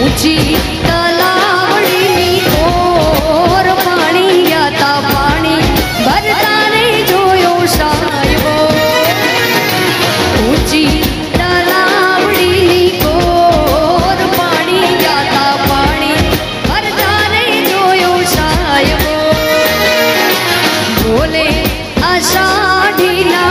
ઊંચી તલાવડીની ઓર પાણી યાતા પાણી ભરતા રે જોયો સાહેબો. ઊંચી તલાવડીની ઓર પાણી યાતા પાણી ભરતા રે જોયો સાહેબો. બોલે અષાઢીના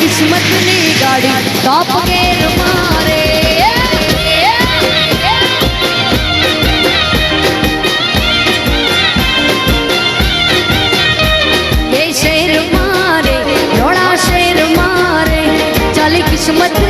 કિસ્મતની ગાડી કાપ ગેર મારે કિસ્મત